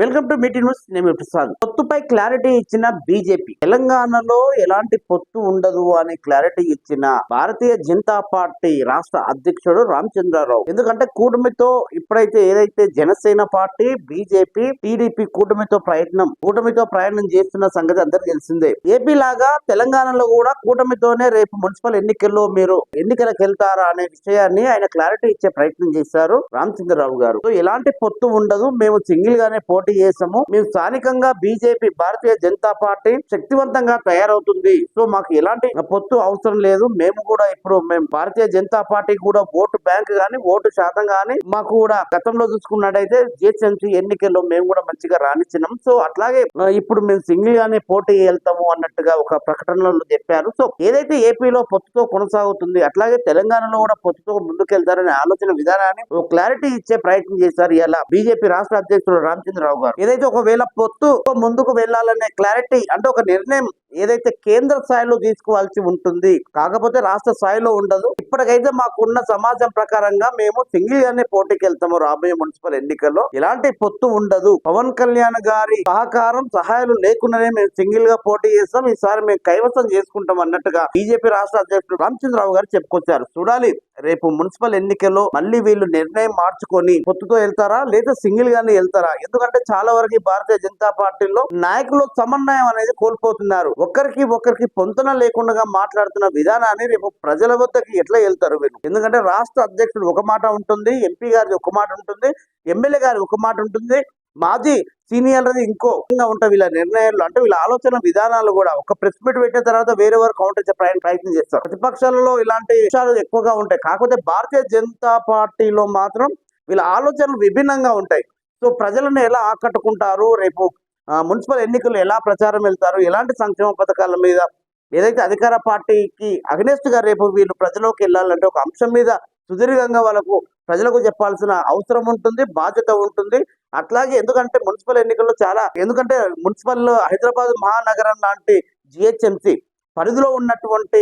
Welcome to meeting news నేను ప్రసాద్ పొత్తుపై క్లారిటీ ఇచ్చిన బీజేపీ. తెలంగాణలో ఎలాంటి పొత్తు ఉండదు అనే క్లారిటీ ఇచ్చిన భారతీయ జనతా పార్టీ రాష్ట్ర అధ్యక్షుడు రామచంద్రరావు. ఎందుకంటే కూటమితో ఇప్పుడైతే ఏదైతే జనసేన పార్టీ బీజేపీ టీడీపీ కూటమితో ప్రయత్నం కూటమితో ప్రయాణం చేస్తున్న సంగతి అందరికి తెలిసిందే. ఏపీ లాగా తెలంగాణలో కూడా కూటమితోనే రేపు మున్సిపల్ ఎన్నికల్లో మీరు ఎన్నికలకు వెళ్తారా అనే విషయాన్ని ఆయన క్లారిటీ ఇచ్చే ప్రయత్నం చేశారు రామచంద్రరావు గారు. సో ఎలాంటి పొత్తు ఉండదు మేము సింగిల్ గానే పోటీ చేసాము మేము స్థానికంగా బీజేపీ భారతీయ జనతా పార్టీ శక్తివంతంగా తయారవుతుంది. సో మాకు ఎలాంటి పొత్తు అవసరం లేదు. మేము కూడా ఇప్పుడు మేము భారతీయ జనతా పార్టీ కూడా ఓటు బ్యాంక్ గాని ఓటు శాతం గాని మాకు కూడా గతంలో చూసుకున్నట్టయితే జిహెచ్ఎంసీ ఎన్నికల్లో మేము కూడా మంచిగా రాణించినాం. సో అట్లాగే ఇప్పుడు మేము సింగిల్ గానే పోటీ వెళ్తాము అన్నట్టుగా ఒక ప్రకటనలో చెప్పారు. సో ఏదైతే ఏపీలో పొత్తుతో కొనసాగుతుంది అట్లాగే తెలంగాణలో కూడా పొత్తుతో ముందుకెళ్తారనే ఆలోచన విధానాన్ని ఒక క్లారిటీ ఇచ్చే ప్రయత్నం చేశారు. ఇలా బీజేపీ రాష్ట్ర అధ్యక్షుడు రామచంద్రరావు గారు ఏదైతే ఒకవేళ పొత్తు ముందుకు వెళ్ళాలనే క్లారిటీ అంటే ఒక నిర్ణయం ఏదైతే కేంద్ర స్థాయిలో తీసుకోవాల్సి ఉంటుంది కాకపోతే రాష్ట్ర స్థాయిలో ఉండదు. ఇప్పటికైతే మాకున్న సమాజం ప్రకారంగా మేము సింగిల్ గానే పోటీకి వెళ్తాము రాబోయే మున్సిపల్ ఎన్నికల్లో. ఎలాంటి పొత్తు ఉండదు. పవన్ కళ్యాణ్ గారి సహకారం సహాయాలు లేకుండానే మేము సింగిల్గా పోటీ చేస్తాం. ఈసారి మేము కైవసం చేసుకుంటాం అన్నట్టుగా బీజేపీ రాష్ట్ర అధ్యక్షుడు రామచంద్రరావు గారు చెప్పుకొచ్చారు. చూడాలి రేపు మున్సిపల్ ఎన్నికల్లో మళ్ళీ వీళ్ళు నిర్ణయం మార్చుకొని పొత్తుతో వెళ్తారా లేదా సింగిల్ గానే వెళ్తారా? ఎందుకంటే చాలా వరకు భారతీయ జనతా పార్టీలో నాయకులు సమన్వయం అనేది కోల్పోతున్నారు. ఒకరికి ఒకరికి పొంతన లేకుండా మాట్లాడుతున్న విధానాన్ని రేపు ప్రజల వద్దకి ఎట్లా వెళ్తారు వీళ్ళు? ఎందుకంటే రాష్ట్ర అధ్యక్షుడు ఒక మాట ఉంటుంది ఎంపీ గారి ఒక మాట ఉంటుంది ఎమ్మెల్యే గారి ఒక మాట ఉంటుంది మాజీ సీనియర్ ఇంకో ఉంటాయి వీళ్ళ నిర్ణయాలు. అంటే వీళ్ళ ఆలోచన విధానాలు కూడా ఒక ప్రెస్ మీట్ పెట్టిన తర్వాత వేరే వారు కౌంటర్ చేసే ప్రయత్నం చేస్తారు. ప్రతిపక్షాలలో ఇలాంటి విషయాలు ఎక్కువగా ఉంటాయి. కాకపోతే భారతీయ జనతా పార్టీలో మాత్రం వీళ్ళ ఆలోచనలు విభిన్నంగా ఉంటాయి. సో ప్రజలను ఎలా ఆకట్టుకుంటారు రేపు మున్సిపల్ ఎన్నికలు ఎలా ప్రచారం వెళ్తారు? ఎలాంటి సంక్షేమ పథకాల మీద ఏదైతే అధికార పార్టీకి అగనెస్ట్గా రేపు వీళ్ళు ప్రజలోకి వెళ్ళాలంటే ఒక అంశం మీద సుదీర్ఘంగా వాళ్ళకు ప్రజలకు చెప్పాల్సిన అవసరం ఉంటుంది బాధ్యత ఉంటుంది. అట్లాగే ఎందుకంటే మున్సిపల్ ఎన్నికల్లో చాలా ఎందుకంటే మున్సిపల్ హైదరాబాద్ మహానగరం లాంటి జిహెచ్ఎంసి పరిధిలో ఉన్నటువంటి